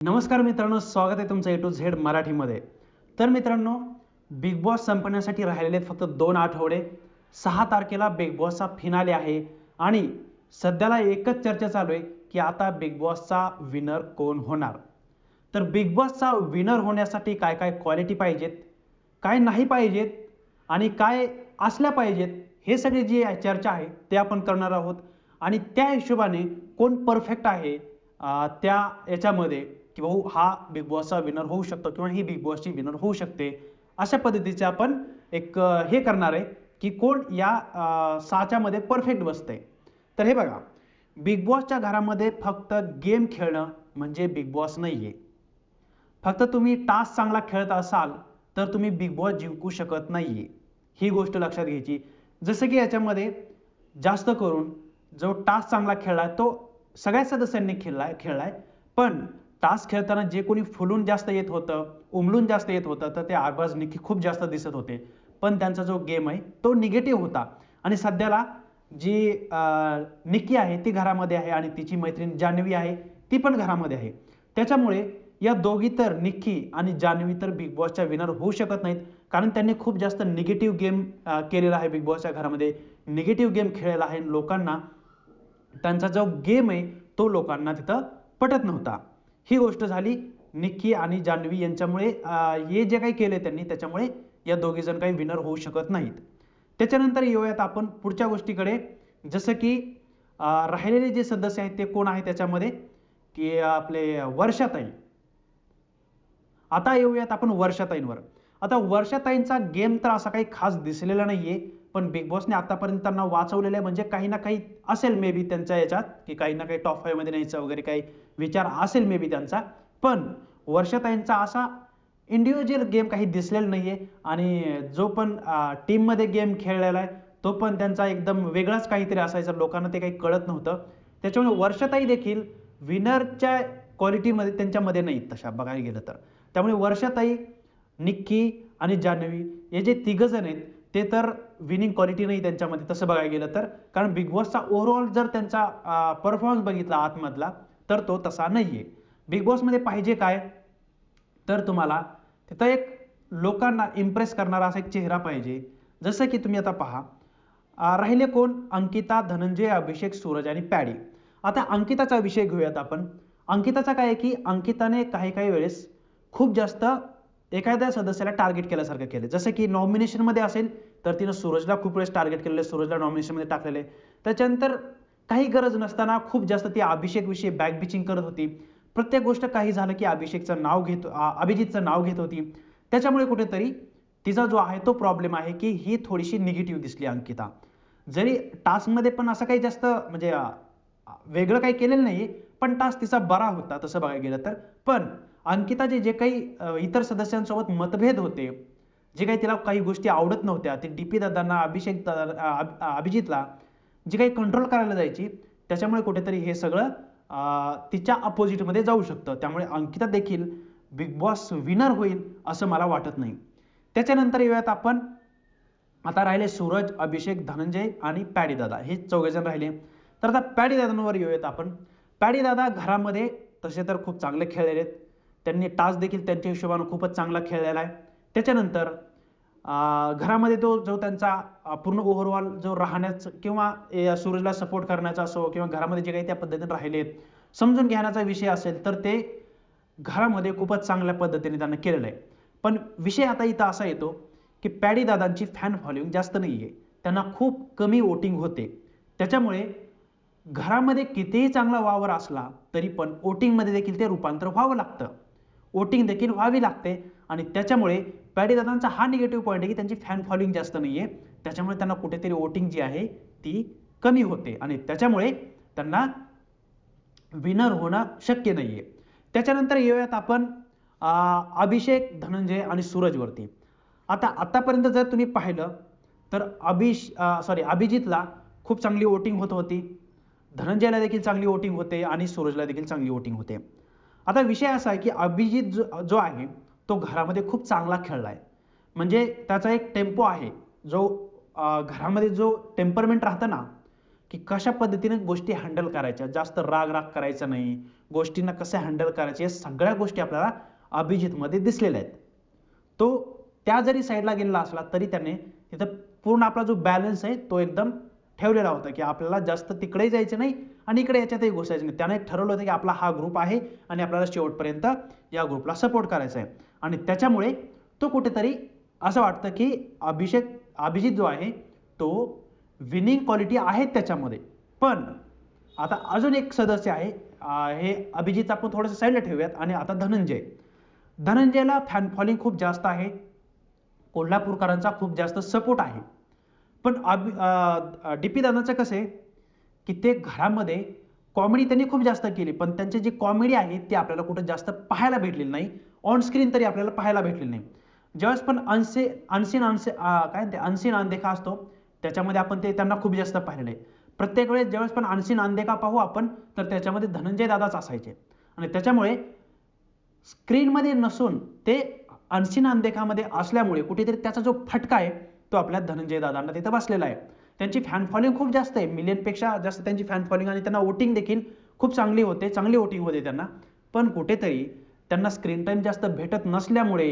नमस्कार मित्रांनो स्वागत आहे तुमचं ए टू झेड मराठीमध्ये. तर मित्रांनो बिग बॉस संपण्यासाठी राहिलेले फक्त दोन आठवडे. सहा तारखेला बिग बॉसचा फिनाले आहे आणि सध्याला एकच चर्चा चालू आहे की आता बिग बॉसचा विनर कोण होणार? तर बिग बॉसचा विनर होण्यासाठी काय काय क्वालिटी पाहिजेत काय नाही पाहिजेत आणि काय असल्या पाहिजेत हे सगळे जी चर्चा आहे ते आपण करणार आहोत. आणि त्या हिशोबाने कोण परफेक्ट आहे त्या याच्यामध्ये की भाऊ हा बिग बॉसचा विनर होऊ शकतो किंवा ही बिग बॉसची विनर होऊ शकते. अशा पद्धतीचे आपण एक हे करणार आहे की कोण या साच्यामध्ये परफेक्ट बसते तर हे बघा बिग बॉसच्या घरामध्ये फक्त गेम खेळणं म्हणजे बिग बॉस नाही आहे फक्त तुम्ही टास्क चांगला खेळत असाल तर तुम्ही बिग बॉस जिंकू शकत नाही आहे ही गोष्ट लक्षात घ्यायची. जसं की याच्यामध्ये जास्त करून जो टास्क चांगला खेळला आहे तो सगळ्या सदस्यांनी खेळला आहे खेळला आहे पण तास खेळताना जे कोणी फुलून जास्त येत होतं उमलून जास्त येत होतं तर ते आवाज निकी खूप जास्त दिसत होते. पण त्यांचा जो गेम आहे तो निगेटिव्ह होता. आणि सध्याला जी निकी निक्की आहे ती घरामध्ये आहे आणि तिची मैत्रीण जान्हवी आहे ती पण घरामध्ये आहे. त्याच्यामुळे या दोघी तर निक्की आणि जान्हवी तर बिग बॉसच्या विनर होऊ शकत नाहीत. कारण त्यांनी खूप जास्त निगेटिव्ह गेम केलेला आहे बिग बॉसच्या घरामध्ये. निगेटिव्ह गेम खेळलेला आहे लोकांना. त्यांचा जो गेम आहे तो लोकांना तिथं पटत नव्हता. ही गोष्ट झाली. निक्की आणि जान्हवी यांच्यामुळे हे जे काही केले त्यांनी त्याच्यामुळे या दोघीजण काही विनर होऊ शकत नाहीत. त्याच्यानंतर येऊयात आपण पुढच्या गोष्टीकडे. जसं की राहिलेले जे सदस्य आहेत ते कोण आहे त्याच्यामध्ये? की आपले वर्षाताई. आता येऊयात आपण वर्षाताईंवर. आता वर्षाताईंचा गेम तर असा काही खास दिसलेला नाहीये. पण बिग बॉसने आतापर्यंत त्यांना वाचवलेलं आहे. म्हणजे काही ना काही असेल मे बी त्यांच्या याच्यात की काही ना काही टॉप फाईव्हमध्ये न्यायचं वगैरे काही विचार असेल मे बी त्यांचा. पण वर्षताईंचा असा इंडिव्हिज्युअल गेम काही दिसलेला नाही आहे आणि जो पण टीममध्ये गेम खेळलेला आहे तो पण त्यांचा एकदम वेगळाच काहीतरी असायचा. लोकांना ते काही कळत नव्हतं. त्याच्यामुळे वर्षताई देखील विनरच्या क्वालिटीमध्ये त्यांच्यामध्ये नाहीत तशा. बघायला गेलं तर. त्यामुळे वर्षाताई निक्की आणि जान्हवी हे जे तिघं जण आहेत ते तर विनिंग क्वालिटी नाही त्यांच्यामध्ये तसं बघायला गेलं तर. कारण बिग बॉसचा ओव्हरऑल जर त्यांचा परफॉर्मन्स बघितला आतमधला तर तो तसा नाही आहे बिग बॉसमध्ये पाहिजे काय? तर तुम्हाला तिथं एक लोकांना इम्प्रेस करणारा असा एक चेहरा पाहिजे. जसं की तुम्ही आता पहा राहिले कोण? अंकिता धनंजय अभिषेक सूरज आणि पॅडी. आता अंकिताचा विषय घेऊयात आपण. अंकिताचा काय आहे की अंकिताने काही काही वेळेस खूप जास्त एखाद्या सदस्याला टार्गेट केल्यासारखं केलं जसं की नॉमिनेशनमध्ये असेल तर तिनं सूरजला खूप वेळेस टार्गेट केलेलं आहे. सूरजला नॉमिनेशनमध्ये टाकलेलं त्याच्यानंतर काही गरज नसताना खूप जास्त ती अभिषेकविषयी बॅक बिचिंग करत होती. प्रत्येक गोष्ट काही झालं की अभिषेकचं नाव घेत अभिजितचं नाव घेत होती. त्याच्यामुळे कुठेतरी तिचा जो आहे तो प्रॉब्लेम आहे की ही थोडीशी निगेटिव्ह दिसली अंकिता. जरी टास्कमध्ये पण असं काही जास्त म्हणजे वेगळं काही केलेलं नाही पण टास्क तिचा बरा होता तसं बघायला गेलं तर. पण अंकिताचे जे काही इतर सदस्यांसोबत मतभेद होते जे काही तिला काही गोष्टी आवडत नव्हत्या ते डी पी दादांना अभिषेक दादा अभिजितला जी काही कंट्रोल करायला जायची त्याच्यामुळे कुठेतरी हे सगळं तिच्या अपोजिटमध्ये जाऊ शकतं. त्यामुळे अंकिता देखील बिग बॉस विनर होईल असं मला वाटत नाही. त्याच्यानंतर येऊयात आपण. आता राहिले सूरज अभिषेक धनंजय आणि पॅडीदादा हे चौघेजण राहिले. तर आता पॅडीदादांवर येऊयात आपण. पॅडी दादा घरामध्ये तसे तर खूप चांगले खेळलेले आहेत. त्यांनी टास्क देखील त्यांच्या हिशोबानं खूपच चांगला खेळलेला आहे. त्याच्यानंतर घरामध्ये तो जो त्यांचा पूर्ण ओव्हरऑल जो राहण्याचं किंवा सूरजला सपोर्ट करण्याचा असो किंवा घरामध्ये जे काही त्या पद्धतीने राहिले आहेत समजून घेण्याचा विषय असेल तर ते घरामध्ये खूपच चांगल्या पद्धतीने त्यांना केलेलं आहे. पण विषय आता इथं असा येतो की पॅडी दादांची फॅन फॉलोईंग जास्त नाही आहे त्यांना खूप कमी वोटिंग होते. त्याच्यामुळे घरामध्ये कितीही चांगला वावर असला तरी पण वोटिंगमध्ये देखील ते रूपांतर व्हावं लागतं. वोटिंग देखील व्हावी लागते. आणि त्याच्यामुळे पॅडी दादांचा हा निगेटिव्ह पॉईंट आहे की त्यांची फॅन फॉलोईंग जास्त नाही आहे त्याच्यामुळे त्यांना कुठेतरी वोटिंग जी आहे ती कमी होते. आणि त्याच्यामुळे त्यांना विनर होणं शक्य नाही आहे त्याच्यानंतर येऊयात आपण अभिषेक धनंजय आणि सूरजवरती आता आत्तापर्यंत जर तुम्ही पाहिलं तर अभिष सॉरी अभिजितला खूप चांगली वोटिंग होत होती. धनंजयला देखील चांगली वोटिंग होते आणि सूरजला देखील चांगली वोटिंग होते. आता विषय असा आहे की अभिजित जो जो आहे तो घरामध्ये खूप चांगला खेळला आहे. म्हणजे त्याचा एक टेम्पो आहे जो घरामध्ये जो टेम्परमेंट राहतं ना की कशा पद्धतीने गोष्टी हँडल करायच्या. जास्त राग राग करायचा नाही गोष्टींना कसे हँडल करायचे या सगळ्या गोष्टी आपल्याला अभिजितमध्ये दिसलेल्या आहेत. तो त्या जरी साईडला गेलेला असला तरी त्याने तिथं पूर्ण आपला जो बॅलन्स आहे तो एकदम ठेवलेला होता की आपल्याला जास्त तिकडेही जायचं नाही आणि इकडे याच्यातही घुसायचं नाही त्याने ठरवलं होतं की आपला हा ग्रुप आहे आणि आपल्याला शेवटपर्यंत या ग्रुपला सपोर्ट करायचा आहे. आणि त्याच्यामुळे तो कुठेतरी असं वाटतं की अभिषेक अभिजित जो आहे तो विनिंग क्वालिटी आहे त्याच्यामध्ये. पण आता अजून एक सदस्य आहे हे अभिजित आपण थोडंसं साईडला ठेवूयात. आणि आता धनंजय. धनंजयला फॅन फॉलिंग खूप जास्त आहे. कोल्हापूरकरांचा खूप जास्त सपोर्ट आहे. पण अभि डी पी दादाचं कसं आहे की ते घरामध्ये कॉमेडी त्यांनी खूप जास्त केली पण त्यांची जी कॉमेडी आहे ती आपल्याला कुठं जास्त पाहायला भेटलेली नाही. ऑन स्क्रीन तरी आपल्याला पाहायला भेटलेली नाही. ज्यावेळेस पण अनसे अनसीन अनसे काय ते अनसीन अनदेखा असतो त्याच्यामध्ये आपण ते त्यांना खूप जास्त पाहिलेलं आहे. प्रत्येक वेळेस ज्यावेळेस पण अनसीन अनदेखा पाहू आपण तर त्याच्यामध्ये धनंजय दादाच असायचे. आणि त्याच्यामुळे स्क्रीनमध्ये नसून ते अनसीन अनदेखामध्ये असल्यामुळे कुठेतरी त्याचा जो फटका आहे तो आपल्या धनंजय दादांना तिथं बसलेला आहे. त्यांची फॅन फॉलोइंग खूप जास्त आहे. मिलियनपेक्षा जास्त त्यांची फॅन फॉलोइंग आणि त्यांना वोटिंग देखील खूप चांगली होते. चांगली वोटिंग होते त्यांना. पण कुठेतरी त्यांना स्क्रीन टाईम जास्त भेटत नसल्यामुळे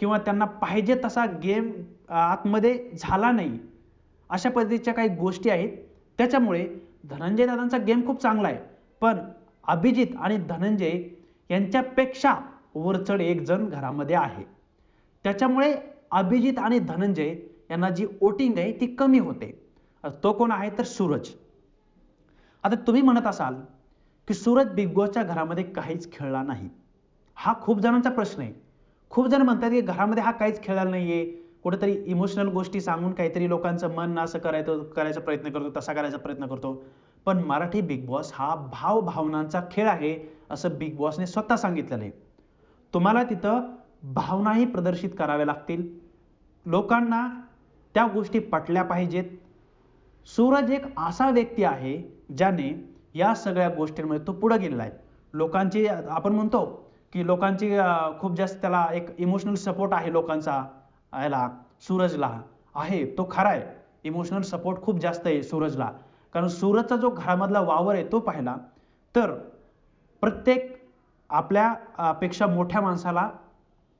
किंवा त्यांना पाहिजे तसा गेम आतमध्ये झाला नाही अशा पद्धतीच्या काही गोष्टी आहेत. त्याच्यामुळे धनंजय दादांचा गेम खूप चांगला आहे. पण अभिजित आणि धनंजय यांच्यापेक्षा वरचढ एक जण घरामध्ये आहे. त्याच्यामुळे अभिजित आणि धनंजय यांना जी वोटिंग आहे ती कमी होते. तो कोण आहे तर सूरज. आता तुम्ही म्हणत असाल की सूरज बिग बॉसच्या घरामध्ये काहीच खेळला नाही. हा खूप जणांचा प्रश्न आहे. खूप जण म्हणतात की घरामध्ये हा काहीच खेळला नाही आहे कुठेतरी इमोशनल गोष्टी सांगून काहीतरी लोकांचं मन असं करायचं करायचा प्रयत्न करतो तसा करायचा प्रयत्न करतो. पण मराठी बिग बॉस हा भाव भावनांचा खेळ आहे असं बिग बॉसने स्वतः सांगितलेलं आहे. तुम्हाला तिथं भावनाही प्रदर्शित कराव्या लागतील. लोकांना त्या गोष्टी पटल्या पाहिजेत. सूरज एक असा व्यक्ती आहे ज्याने या सगळ्या गोष्टींमध्ये तो पुढं गेलेला आहे. लोकांची आपण म्हणतो की लोकांची खूप जास्त त्याला एक इमोशनल सपोर्ट आहे लोकांचा याला सूरजला. आहे तो खरा आहे. इमोशनल सपोर्ट खूप जास्त आहे सूरजला. कारण सूरजचा जो घरामधला वावर आहे तो पाहिला तर प्रत्येक आपल्या पेक्षा मोठ्या माणसाला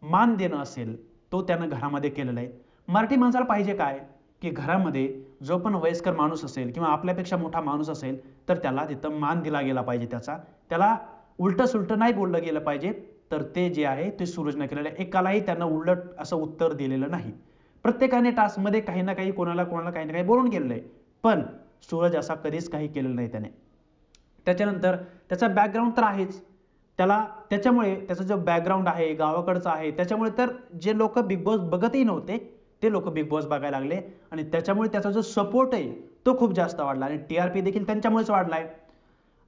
मान देणं असेल तो त्यानं घरामध्ये केलेला आहे. मराठी माणसाला पाहिजे काय? की घरामध्ये जो पण वयस्कर माणूस असेल किंवा आपल्यापेक्षा मोठा माणूस असेल तर त्याला तिथं मान दिला गेला पाहिजे त्याचा. त्याला उलटं सुलटं नाही बोललं गेलं पाहिजे. तर ते जे आहे ते सूरजनं केलेलं आहे एकालाही त्यांना उलट असं उत्तर दिलेलं नाही. प्रत्येकाने टास्कमध्ये काही ना काही कोणाला कोणाला काही ना काही बोलून गेलेलं आहे. पण सूरज असा कधीच काही केलेलं नाही त्याने. त्याच्यानंतर त्याचा बॅकग्राऊंड तर आहेच. त्याला त्याच्यामुळे त्याचा जो बॅकग्राऊंड आहे गावाकडचा आहे त्याच्यामुळे तर जे लोक बिग बॉस बघतही नव्हते ते लोक बिग बॉस बघायला लागले आणि त्याच्यामुळे त्याचा जो सपोर्ट आहे तो खूप जास्त वाढला आणि टी आर पी देखील त्यांच्यामुळेच वाढला आहे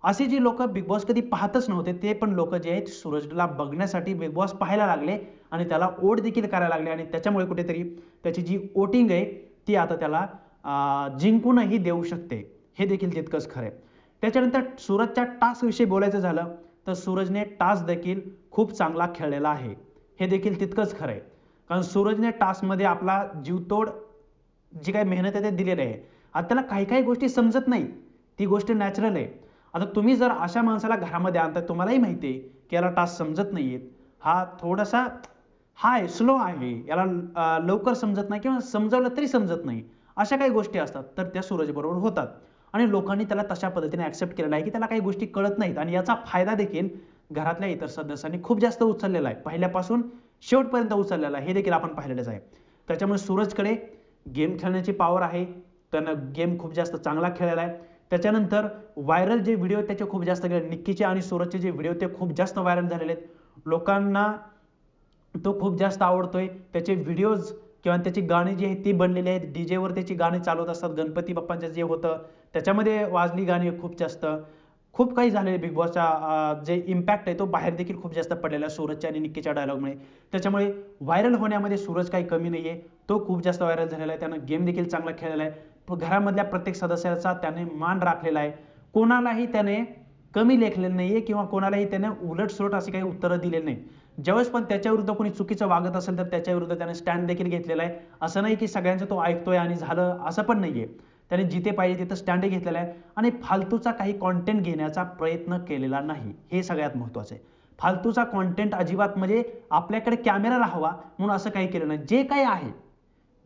असे जे लोक बिग बॉस कधी पाहतच नव्हते ते पण लोक जे आहेत सूरजला बघण्यासाठी बिग बॉस पाहायला लागले आणि त्याला ओढ देखील करायला लागले आणि त्याच्यामुळे कुठेतरी त्याची जी ओटिंग आहे ती आता त्याला जिंकूनही देऊ शकते. हे देखील तितकंच खरं आहे. त्याच्यानंतर सूरजच्या टास्कविषयी बोलायचं झालं तर सूरजने टास्क देखील खूप चांगला खेळलेला आहे. हे देखील तितकंच खरं आहे. कारण सूरजने टास्कमध्ये आपला जीवतोड जी काही मेहनत आहे ते दिलेली आहे. आता त्याला काही काही गोष्टी समजत नाही. ती गोष्ट नॅचरल आहे. आता तुम्ही जर अशा माणसाला घरामध्ये आणता तुम्हालाही माहिती आहे की याला टास्क समजत नाही आहेत हा थोडासा हा स्लो आहे. याला लवकर समजत नाही किंवा समजावलं तरी समजत नाही. अशा काही गोष्टी असतात तर त्या सूरजबरोबर होतात. आणि लोकांनी त्याला तशा पद्धतीने ॲक्सेप्ट केलेला आहे की त्याला काही गोष्टी कळत नाहीत. आणि याचा फायदा देखील घरातल्या इतर सदस्यांनी खूप जास्त उचललेला आहे. पहिल्यापासून शेवटपर्यंत उचललेला आहे. हे देखील आपण पाहिलेलंच आहे. त्याच्यामुळे सूरजकडे गेम खेळण्याची पॉवर आहे. त्यानं गेम खूप जास्त चांगला खेळलेला आहे. त्याच्यानंतर व्हायरल जे व्हिडिओ त्याचे खूप जास्त गेले निक्कीचे आणि सूरजचे जे व्हिडिओ ते खूप जास्त व्हायरल झालेले आहेत. लोकांना तो खूप जास्त आवडतोय. त्याचे व्हिडिओज किंवा त्याची गाणी जी आहेत ती बनलेली आहेत. डी जेवर त्याची गाणी चालवत असतात. गणपती बाप्पांचं जे होतं त्याच्यामध्ये वाजली गाणी खूप जास्त. खूप काही झालेलं बिग बॉसचा जे इम्पॅक्ट आहे तो बाहेर देखील खूप जास्त पडलेला आहे सूरजच्या आणि निक्कीच्या डायलॉगमुळे त्याच्यामुळे व्हायरल होण्यामध्ये सूरज काही कमी नाही आहे तो खूप जास्त व्हायरल झालेला आहे. त्यानं गेम देखील चांगला खेळलेला आहे. घरामधल्या प्रत्येक सदस्याचा त्याने मान राखलेला आहे. कोणालाही त्याने कमी लेखलेलं नाही आहे किंवा कोणालाही त्याने उलटसुलट असे काही उत्तरं दिलेली नाही ज्यावेळेस पण त्याच्याविरुद्ध कोणी चुकीचं वागत असेल तर त्याच्याविरुद्ध त्याने स्टँड देखील घेतलेला आहे. असं नाही की सगळ्यांचं तो ऐकतोय आणि झालं असं पण नाही आहे त्याने जिथे पाहिजे तिथं स्टँड घेतलेला आहे. आणि फालतूचा काही कॉन्टेंट घेण्याचा प्रयत्न केलेला नाही. हे सगळ्यात महत्त्वाचं आहे. फालतूचा कॉन्टेंट अजिबात म्हणजे आपल्याकडे कॅमेरा राहावा म्हणून असं काही केलं नाही. जे काही आहे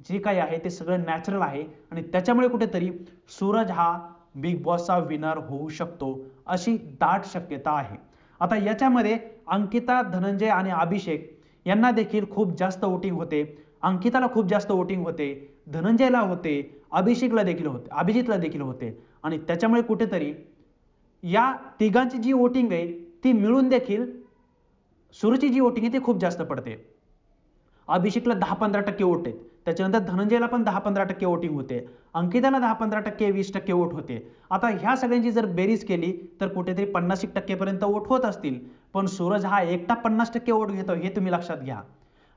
जे काही आहे ते सगळं नॅचरल आहे. आणि त्याच्यामुळे कुठेतरी सूरज हा बिग बॉसचा विनर होऊ शकतो अशी दाट शक्यता आहे. आता याच्यामध्ये अंकिता धनंजय आणि अभिषेक यांना देखील खूप जास्त वोटिंग होते. अंकिताला खूप जास्त वोटिंग होते. धनंजयला होते अभिषेकला देखील होते अभिजितला देखील होते. आणि त्याच्यामुळे कुठेतरी या तिघांची जी वोटिंग आहे ती मिळून देखील सुरूची जी वोटिंग आहे ती खूप जास्त पडते. अभिषेकला दहा पंधरा टक्के वोट आहेत. त्याच्यानंतर धनंजयला पण दहा पंधरा टक्के वोटिंग होते. अंकिताला दहा पंधरा टक्के वीस टक्के वोट होते. आता ह्या सगळ्यांची जर बेरीज केली तर कुठेतरी पन्नास एक टक्केपर्यंत वोट होत असतील. पण सूरज हा एकटा पन्नास टक्के वोट घेतो हे तुम्ही लक्षात घ्या.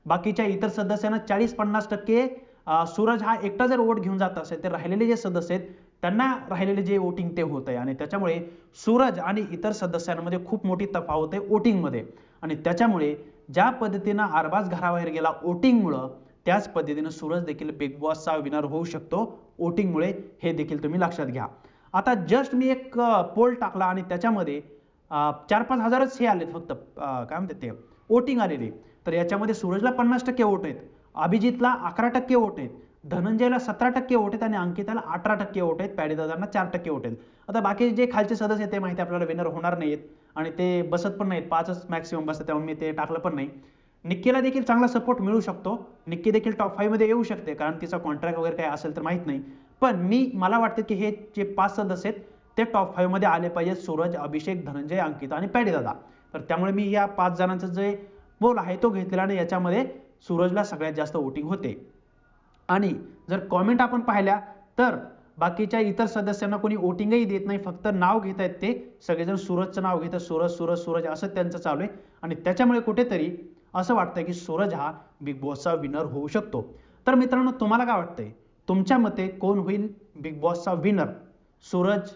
बाकीच्या इतर सदस्यांना चाळीस पन्नास टक्के सूरज हा एकटा जर वोट घेऊन जात असेल तर राहिलेले जे सदस्य आहेत त्यांना राहिलेले जे वोटिंग ते होत आहे. आणि त्याच्यामुळे सूरज आणि इतर सदस्यांमध्ये खूप मोठी तफावत आहे वोटिंगमध्ये. आणि त्याच्यामुळे ज्या पद्धतीनं आरबाज घराबाहेर गेला वोटिंगमुळं त्याच पद्धतीनं सूरज देखील बिग बॉसचा विनर होऊ शकतो वोटिंगमुळे. हे देखील तुम्ही लक्षात घ्या. आता जस्ट मी एक पोल टाकला आणि त्याच्यामध्ये चार पाच हजारच हे आलेत फक्त काय म्हणतात ते वोटिंग आलेली. तर याच्यामध्ये सूरजला पन्नास टक्के वोट आहेत. अभिजितला अकरा टक्के वोट आहेत. धनंजयला सतरा टक्के वोट आहेत आणि अंकिताला अठरा टक्के वोट आहेत. पॅडीदादांना चार टक्के वोट आहेत. आता बाकी जे खालचे सदस्य आहेत ते माहिती आपल्याला विनर होणार नाहीत आणि ते बसत पण नाहीत पाचच मॅक्सिमम बसतात त्यामुळे मी ते टाकलं पण नाही. निक्कीला देखील चांगला सपोर्ट मिळू शकतो. निक्की देखील टॉप फाईव्हमध्ये येऊ शकते कारण तिचा कॉन्ट्रॅक्ट वगैरे काय असेल तर माहीत नाही. पण मी मला वाटतं की हे जे पाच सदस्य आहेत ते टॉप फाईव्हमध्ये आले पाहिजेत. सूरज अभिषेक धनंजय अंकिता आणि पॅडीदादा. तर त्यामुळे मी या पाच जणांचं जे बोल आहे तो घेतलेला आणि याच्यामध्ये सूरजला सगळ्यात जास्त वोटिंग होते. आणि जर कॉमेंट आपण पाहिल्या तर बाकीच्या इतर सदस्यांना कोणी वोटिंगही देत नाही फक्त नाव घेत आहेत ते. सगळेजण सूरजचं नाव घेतात सूरज सूरज सूरज असं त्यांचं चालू आहे. आणि त्याच्यामुळे कुठेतरी असं वाटतं की सूरज हा बिग बॉसचा विनर होऊ शकतो. तर मित्रांनो तुम्हाला काय वाटतंय? तुमच्या मते कोण होईल बिग बॉसचा विनर सूरज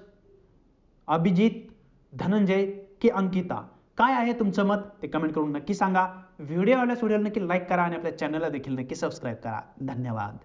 अभिजित धनंजय की अंकिता? काय आहे तुमचं मत ते कमेंट करून नक्की सांगा. व्हिडिओ आल्यास व्हिडिओ नक्की लाईक करा आणि आपल्या चॅनलला देखील नक्की सबस्क्राईब करा. धन्यवाद.